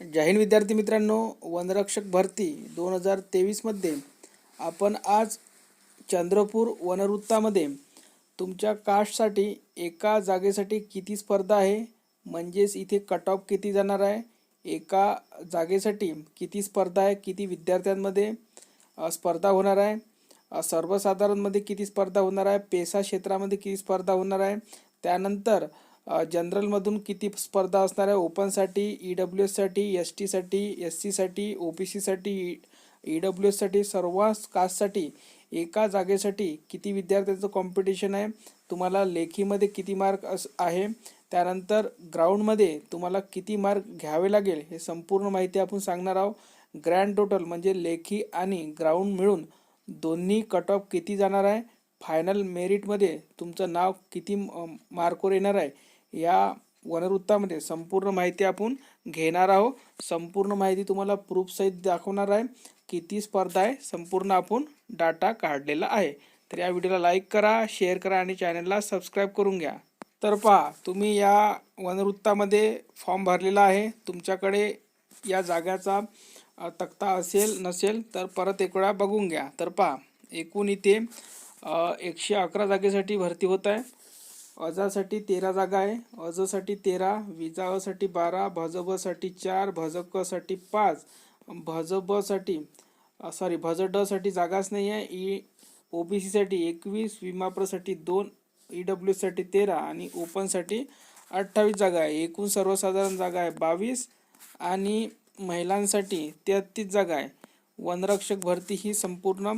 जय हिंद विद्यार्थी मित्रांनो वनरक्षक भरती दोन हजार तेवीसमध्ये. आपण आज चंद्रपूर वनवृत्तामध्ये. तुमच्या कास्टसाठी एका जागेसाठी किती स्पर्धा आहे? म्हणजेच इथे कट ऑफ किती जाणार आहे? एका जागेसाठी किती स्पर्धा आहे? किती विद्यार्थ्यांमध्ये स्पर्धा होणार आहे? सर्वसाधारणमध्ये किती स्पर्धा होणार आहे? पेसा क्षेत्रामध्ये किती स्पर्धा होणार आहे? त्यानंतर जनरलमधून किती स्पर्धा असणार आहे? ओपनसाठी ई डब्ल्यू एससाठी एस टीसाठी एस सीसाठी ओ बी सीसाठी ई डब्ल्यू एससाठी सर्व कास्टसाठी एका जागेसाठी किती विद्यार्थ्यांचं कॉम्पिटिशन आहे? तुम्हाला लेखीमध्ये किती मार्क अस आहे? त्यानंतर ग्राउंडमध्ये तुम्हाला किती मार्क घ्यावे लागेल? हे संपूर्ण माहिती आपण सांगणार आहोत. ग्रँड टोटल म्हणजे लेखी आणि ग्राउंड मिळून दोन्ही कट ऑफ किती जाणार आहे? फायनल मेरिटमध्ये तुमचं नाव किती मार्कवर येणार आहे? या वनवृत्तामध्ये संपूर्ण माहिती आपण घेणार आहोत. संपूर्ण माहिती तुम्हाला प्रूफसहित दाखवणार आहे. किती स्पर्धा आहे संपूर्ण आपण डाटा काढलेला आहे. तर या व्हिडिओला लाईक करा शेअर करा आणि चॅनलला सबस्क्राईब करून घ्या. तर पहा तुम्ही या वनवृत्तामध्ये फॉर्म भरलेला आहे. तुमच्याकडे या जागाचा तक्ता असेल नसेल तर परत एक वेळा बघून घ्या. तर पहा एकूण इथे एकशे अकरा जागेसाठी भरती होत आहे. अजासाठी तेरा जागा आहे. अजसाठी तेरा विजासाठी बारा भजबसाठी चार भजकसाठी पाच भजबसाठी सॉरी भजडसाठी जागाच नाही आहे. ई ओ बी सीसाठी एकवीस विमाप्रसाठी दोन ई डब्ल्यूसाठी तेरा आणि ओपनसाठी अठ्ठावीस जागा आहे. एकूण सर्वसाधारण जागा आहे बावीस आणि महिलांसाठी तेहतीस जागा आहे. वनरक्षक भरती ही संपूर्ण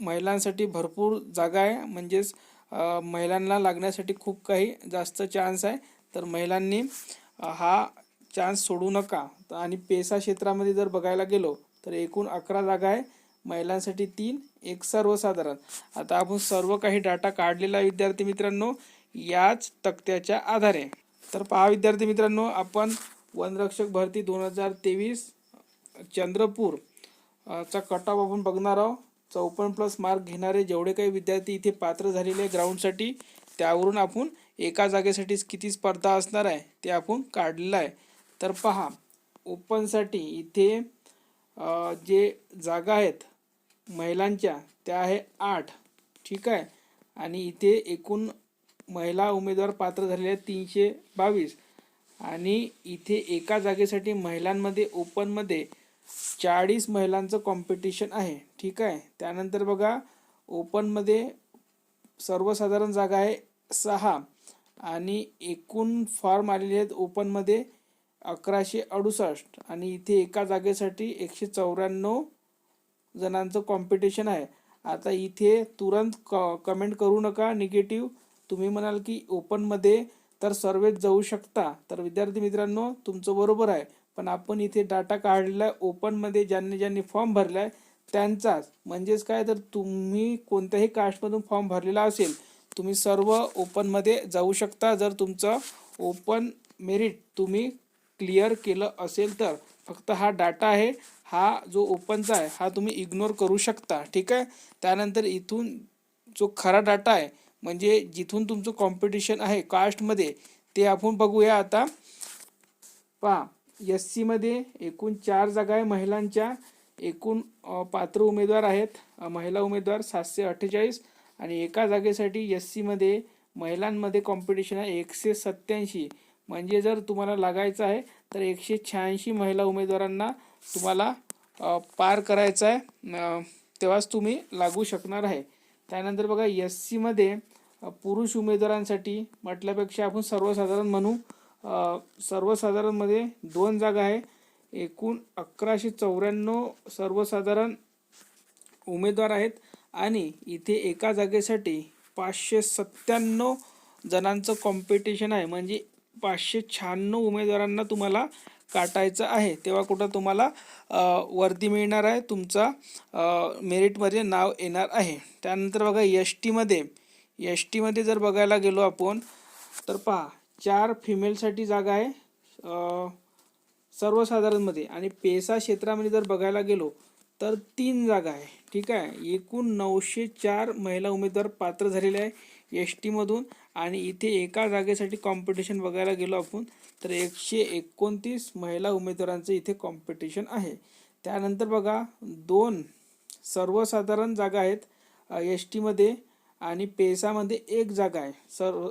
महिलांसाठी भरपूर जागा आहे. म्हणजेच महिलांना लागण्यासाठी खूप काही जास्त चान्स आहे. तर महिलांनी हा चान्स सोडू नका. आणि पेसा क्षेत्रामध्ये जर बघायला गेलो तर एकूण अकरा जागा आहे महिलांसाठी तीन एक सर्वसाधारण. आता आपण सर्व काही डाटा काढलेला आहे विद्यार्थी मित्रांनो याच तक्त्याच्या आधारे. तर पहा विद्यार्थी मित्रांनो आपण वनरक्षक भरती दोन हजार तेवीस चंद्रपूर चा कट ऑफ आपण बघणार आहोत. चौपन्न प्लस मार्क घेणारे जेवढे काही विद्यार्थी इथे पात्र झालेले आहे ग्राउंडसाठी त्यावरून आपण एका जागेसाठी किती स्पर्धा असणार आहे ते आपण काढलेलं आहे. तर पहा ओपनसाठी इथे जे जागा आहेत महिलांच्या त्या आहे आठ. ठीक आहे? आणि इथे एकूण महिला उमेदवार पात्र झालेले आहेत तीनशे बावीस. आणि इथे एका जागेसाठी महिलांमध्ये ओपनमध्ये चाळीस महिलांचं कॉम्पिटिशन आहे. ठीक आहे. त्यानंतर बघा ओपनमध्ये सर्वसाधारण जागा आहे सहा आणि एकूण फॉर्म आलेले आहेत ओपनमध्ये अकराशे अडुसष्ट आणि इथे एका जागेसाठी एकशे चौऱ्याण्णव जणांचं कॉम्पिटिशन आहे. आता इथे तुरंत क कमेंट करू नका निगेटिव्ह तुम्ही म्हणाल की ओपनमध्ये तर सर्वेत जाऊ शकता. तर विद्यार्थी मित्रांनो तुमचं बरोबर आहे. पण आपण इथे डाटा काढलेला आहे. ओपनमध्ये ज्यांनी ज्यांनी फॉर्म भरला आहे त्यांचाच. म्हणजेच काय? तर तुम्ही कोणत्याही कास्टमधून फॉर्म भरलेला असेल तुम्ही सर्व ओपनमध्ये जाऊ शकता. जर तुमचं ओपन मेरिट तुम्ही क्लिअर केलं असेल तर फक्त हा डाटा आहे हा जो ओपनचा आहे हा तुम्ही इग्नोर करू शकता. ठीक आहे? त्यानंतर इथून जो खरा डाटा आहे म्हणजे जिथून तुमचं कॉम्पिटिशन आहे कास्टमध्ये ते आपण बघूया आता. पहा एस सीमध्ये एकूण चार जागा आहे महिलांच्या. एकूण पात्र उमेदवार आहेत. महिला उमेदवार सातशे अठ्ठेचाळीस आणि एका जागेसाठी एस सीमध्ये महिलांमध्ये कॉम्पिटिशन आहे एकशे सत्याऐंशी म्हणजे जर तुम्हाला लागायचं आहे तर एकशे शहाऐंशी महिला उमेदवारांना तुम्हाला पार करायचं आहे. तेव्हाच तुम्ही लागू शकणार आहे. त्यानंतर बघा एस सीमध्ये पुरुष उमेदवारांसाठी म्हटल्यापेक्षा आपण सर्वसाधारण म्हणू सर्वसाधारणमध्ये दोन जागा आहे. एकूण अकराशे चौऱ्याण्णव सर्वसाधारण उमेदवार आहेत. आणि इथे एका जागेसाठी पाचशे सत्त्याण्णव जणांचं कॉम्पिटिशन आहे. म्हणजे पाचशे शहाण्णव उमेदवारांना तुम्हाला काटायचं आहे. तेव्हा कुठं तुम्हाला वर्दी मिळणार आहे. तुमचा मेरिटमध्ये नाव येणार आहे. त्यानंतर बघा एस टीमध्ये एस टीमध्ये जर बघायला गेलो आपण तर पहा चार फिमेलसाठी जागा आहे. सर्वसाधारणमध्ये. आणि पेसा क्षेत्रामध्ये जर बघायला गेलो तर तीन जागा आहे. ठीक आहे? एकूण नऊशे चार महिला उमेदवार पात्र झालेले आहे एस टीमधून. आणि इथे एका जागेसाठी कॉम्पिटिशन बघायला गेलो आपण तर एकशे एकोणतीस महिला उमेदवारांचं इथे कॉम्पिटिशन आहे. त्यानंतर बघा दोन सर्वसाधारण जागा आहेत एस टीमध्ये आणि पेसामध्ये एक जागा आहे. सर्व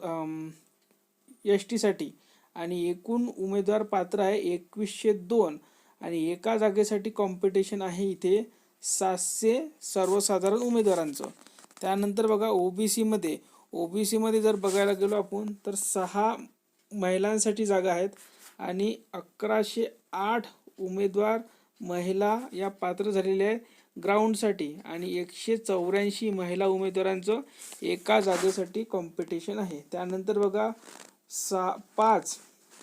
एस टीसाठी. आणि एकूण उमेदवार पात्र आहे एकवीसशे दोन. आणि एका जागेसाठी कॉम्पिटिशन आहे इथे सातशे सर्वसाधारण उमेदवारांचं. त्यानंतर बघा ओबीसीमध्ये. ओबीसीमध्ये जर बघायला गेलो आपण तर सहा महिलांसाठी जागा आहेत आणि अकराशे आठ उमेदवार महिला या पात्र झालेल्या आहेत ग्राउंडसाठी आणि एकशे चौऱ्याऐंशी महिला उमेदवारांचं एका जागेसाठी कॉम्पिटिशन आहे. त्यानंतर बघा सा पाच.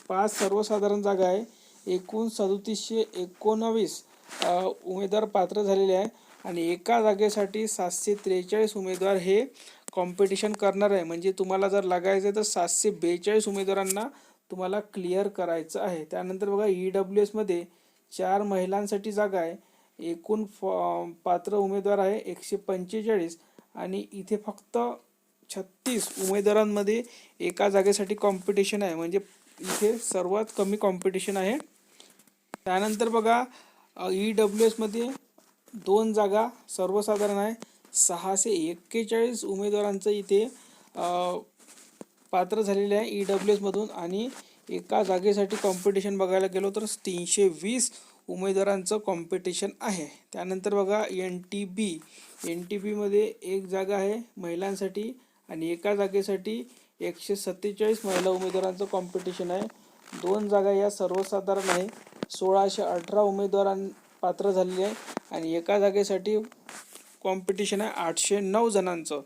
पाच सर्वसाधारण जागा आहे. एकूण सदोतीसशे एकोणवीस उमेदवार पात्र झालेले आहे. आणि एका जागेसाठी सातशे त्रेचाळीस उमेदवार हे कॉम्पिटिशन करणार आहे. म्हणजे तुम्हाला जर लागायचं आहे तर सातशे बेचाळीस उमेदवारांना तुम्हाला क्लिअर करायचं आहे. त्यानंतर बघा ई डब्ल्यू एसमध्ये चार महिलांसाठी जागा आहे. एकूण फॉ पात्र उमेदवार आहे एकशे पंचेचाळीस. आणि इथे फक्त छत्तीस उमेदवारांमध्ये एका जागेसाठी कॉम्पिटिशन आहे. म्हणजे इथे सर्वात कमी कॉम्पिटिशन आहे. त्यानंतर बघा ई डब्ल्यू एसमध्ये दोन जागा सर्वसाधारण आहे. सहाशे एक्केचाळीस उमेदवारांचं इथे पात्र झालेले आहे ई डब्ल्यू एसमधून आणि एका जागेसाठी कॉम्पिटिशन बघायला गेलो तर तीनशे वीस उमेदवारांचं कॉम्पिटिशन आहे. त्यानंतर बघा N T B N T बीमध्ये एक जागा आहे महिलांसाठी. आणि एका जागेसाठी एकशे सत्तेचाळीस महिला उमेदवारांचं कॉम्पिटिशन आहे. दोन जागा या सर्वसाधारण आहे. सोळाशे अठरा उमेदवारां पात्र झालेले आहे आणि एका जागेसाठी कॉम्पिटिशन आहे आठशे नऊ जणांचं.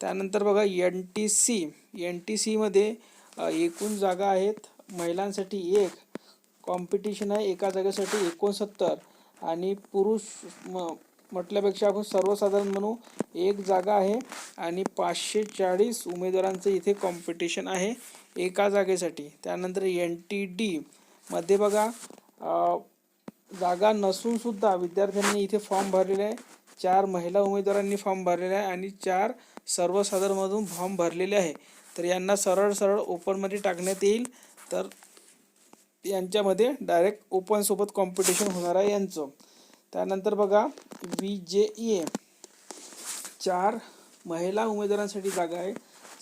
त्यानंतर बघा N T C N T सीमध्ये एकूण जागा आहेत. महिलांसाठी एक. कॉम्पिटिशन आहे एका जागेसाठी एकोणसत्तर. आणि पुरुष म म्हटल्यापेक्षा आपण सर्वसाधारण म्हणू एक जागा आहे आणि पाचशे चाळीस उमेदवारांचं इथे कॉम्पिटिशन आहे एका जागेसाठी. त्यानंतर एन टी डी मध्ये बघा जागा नसूनसुद्धा विद्यार्थ्यांनी इथे फॉर्म भरलेला आहे. चार महिला उमेदवारांनी फॉर्म भरलेला आहे आणि चार सर्वसाधारणमधून फॉर्म भरलेले आहे. तर यांना सरळ सरळ ओपनमध्ये टाकण्यात येईल. तर यांच्यामध्ये डायरेक्ट ओपनसोबत कॉम्पिटिशन होणार आहे यांचं. त्यानंतर बघा व्ही जे ई चार महिला उमेदवारांसाठी जागा आहे.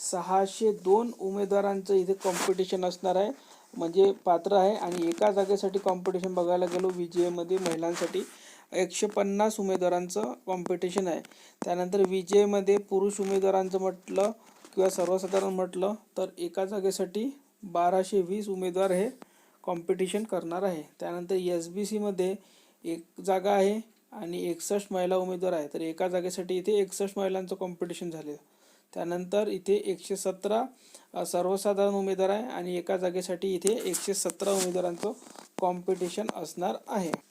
सहाशे दोन उमेदवारांचं इथे कॉम्पिटिशन असणार आहे. म्हणजे पात्र आहे आणि एका जागेसाठी कॉम्पिटिशन बघायला गेलो व्ही जे एमध्ये महिलांसाठी एकशे पन्नास उमेदवारांचं कॉम्पिटिशन आहे. त्यानंतर व्ही जे एमध्ये पुरुष उमेदवारांचं म्हटलं किंवा सर्वसाधारण म्हटलं तर एका जागेसाठी बाराशे वीस उमेदवार हे कॉम्पिटिशन करणार आहे. त्यानंतर एस बी सीमध्ये एक जागा आहे आणि एकसष्ट महिला उमेदवार आहे. तर एका जागेसाठी इथे एकसष्ट महिलांचं कॉम्पिटिशन झाले त्यानंतर इथे एकशे सतरा सर्वसाधारण उमेदवार आहे आणि एका जागेसाठी इथे एकशे सतरा उमेदवारांचं कॉम्पिटिशन असणार आहे.